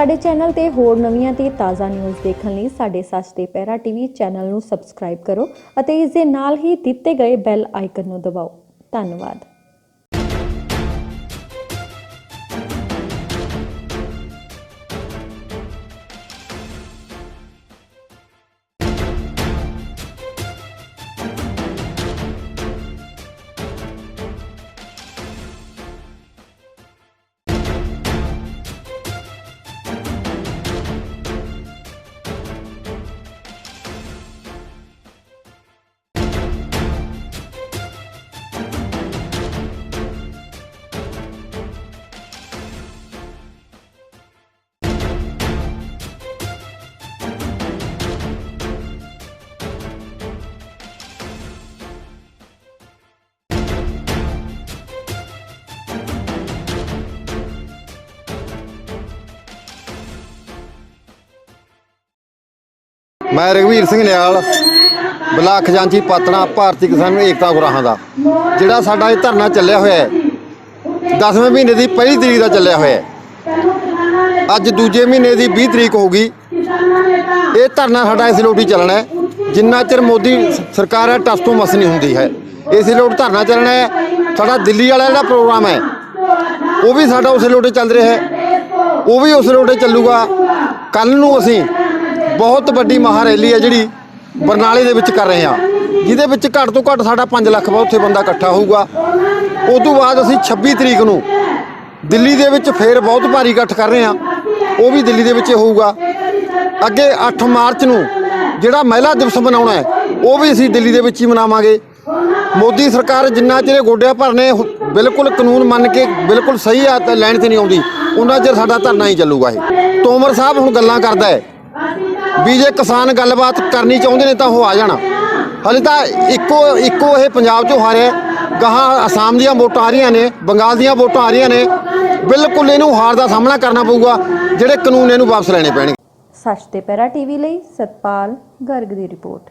ਸਾਡੇ ਚੈਨਲ ਤੇ ਹੋਰ ਨਵੀਆਂ ਤੇ ਤਾਜ਼ਾ ਨਿਊਜ਼ ਦੇਖਣ ਲਈ ਸਾਡੇ ਸੱਚ ਤੇ ਪਹਿਰਾ ਟੀਵੀ ਚੈਨਲ ਨੂੰ ਸਬਸਕ੍ਰਾਈਬ ਕਰੋ ਅਤੇ ਇਸ ਦੇ ਨਾਲ ਹੀ ਦਿੱਤੇ ਗਏ ਬੈਲ ਆਈਕਨ ਨੂੰ ਦਬਾਓ। ਧੰਨਵਾਦ। ਮੈਂ ਰਘਵੀਰ ਸਿੰਘ ਨਿਆਲ, ਬਲਾਕ ਖਜ਼ਾਨਚੀ ਪਾਤਣਾ, ਭਾਰਤੀ ਕਿਸਾਨ ਏਕਤਾ ਗੁਰਾਹਾਂ ਦਾ। ਜਿਹੜਾ ਸਾਡਾ ਇਹ ਧਰਨਾ ਚੱਲਿਆ ਹੋਇਆ ਹੈ 10ਵੇਂ ਮਹੀਨੇ ਦੀ ਪਹਿਲੀ ਤਰੀਕ ਦਾ ਚੱਲਿਆ ਹੋਇਆ ਹੈ। ਅੱਜ ਦੂਜੇ ਮਹੀਨੇ ਦੀ 20 ਤਰੀਕ ਹੋ ਗਈ ਇਹ ਧਰਨਾ ਸਾਡਾ ਇਸ ਲੋਟੀ ਚੱਲਣਾ ਹੈ। ਜਿੰਨਾ ਚਿਰ ਮੋਦੀ ਸਰਕਾਰ ਹੈ, ਟਸ ਤੋਂ ਮਸ ਨਹੀਂ ਹੁੰਦੀ ਹੈ। ਇਸ ਲੋਟ ਧਰਨਾ ਚੱਲਣਾ ਹੈ। ਸਾਡਾ ਦਿੱਲੀ ਵਾਲਾ ਜਿਹੜਾ ਪ੍ਰੋਗਰਾਮ ਹੈ। ਉਹ ਵੀ ਸਾਡਾ ਉਸੇ ਲੋਟੇ ਚੱਲ ਰਿਹਾ ਹੈ। ਉਹ ਵੀ ਉਸ ਲੋਟੇ ਚੱਲੂਗਾ। ਕੱਲ ਨੂੰ ਅਸੀਂ ਬਹੁਤ ਵੱਡੀ ਮਹਾ ਰੈਲੀ ਹੈ ਜਿਹੜੀ ਬਰਨਾਲੇ ਦੇ ਵਿੱਚ ਕਰ ਰਹੇ ਹਾਂ। ਜਿਹਦੇ ਵਿੱਚ ਘੱਟ ਤੋਂ ਘੱਟ ਸਾਡਾ 5 ਲੱਖ ਬਾ ਉੱਥੇ ਬੰਦਾ ਇਕੱਠਾ ਹੋਊਗਾ। ਉਸ ਤੋਂ ਬਾਅਦ ਅਸੀਂ 26 ਤਰੀਕ ਨੂੰ ਦਿੱਲੀ ਦੇ ਵਿੱਚ ਫੇਰ ਬਹੁਤ ਭਾਰੀ ਇਕੱਠ ਕਰ ਰਹੇ ਹਾਂ। ਉਹ ਵੀ ਦਿੱਲੀ ਦੇ ਵਿੱਚ ਹੋਊਗਾ। ਅੱਗੇ 8 ਮਾਰਚ ਨੂੰ ਜਿਹੜਾ ਮਹਿਲਾ ਦਿਵਸ ਮਨਾਉਣਾ ਹੈ, ਉਹ ਵੀ ਅਸੀਂ ਦਿੱਲੀ ਦੇ ਵਿੱਚ ਹੀ ਮਨਾਵਾਂਗੇ। ਮੋਦੀ ਸਰਕਾਰ ਜਿੰਨਾ ਚਿਰ ਗੋਡਿਆਂ ਭਰਨੇ ਬਿਲਕੁਲ ਕਾਨੂੰਨ ਮੰਨ ਕੇ ਬਿਲਕੁਲ ਸਹੀ ਆ ਤੇ ਲਾਈਨ ਤੇ ਨਹੀਂ ਆਉਂਦੀ, ਉਹਨਾਂ ਚਿਰ ਸਾਡਾ ਧਰਨਾ ਹੀ ਚੱਲੂਗਾ ਇਹ। ਤੋਮਰ ਸਾਹਿਬ ਹੁਣ ਗੱਲਾਂ ਕਰਦਾ ਹੈ ਵੀ ਜੇ ਕਿਸਾਨ ਗੱਲਬਾਤ ਕਰਨੀ ਚਾਹੁੰਦੇ ਨੇ ਤਾਂ ਉਹ ਆ ਜਾਣਾ। ਹਲੇ ਤਾਂ ਇੱਕੋ ਇੱਕੋ ਇਹ ਪੰਜਾਬ 'ਚੋਂ ਹਾਰਿਆ ਗਾਹਾਂ ਅਸਾਮ ਦੀਆਂ ਵੋਟਾਂ ਆ ਰਹੀਆਂ ਨੇ, ਬੰਗਾਲ ਦੀਆਂ ਵੋਟਾਂ ਆ ਰਹੀਆਂ ਨੇ। ਬਿਲਕੁਲ ਇਹਨੂੰ ਹਾਰ ਦਾ ਸਾਹਮਣਾ ਕਰਨਾ ਪਊਗਾ, ਜਿਹੜੇ ਕਾਨੂੰਨ ਇਹਨੂੰ ਵਾਪਸ ਲੈਣੇ ਪੈਣਗੇ। ਸੱਚ ਤੇ ਪਹਿਰਾ ਟੀਵੀ ਲਈ ਸਤਪਾਲ ਗਰਗ ਦੀ ਰਿਪੋਰਟ।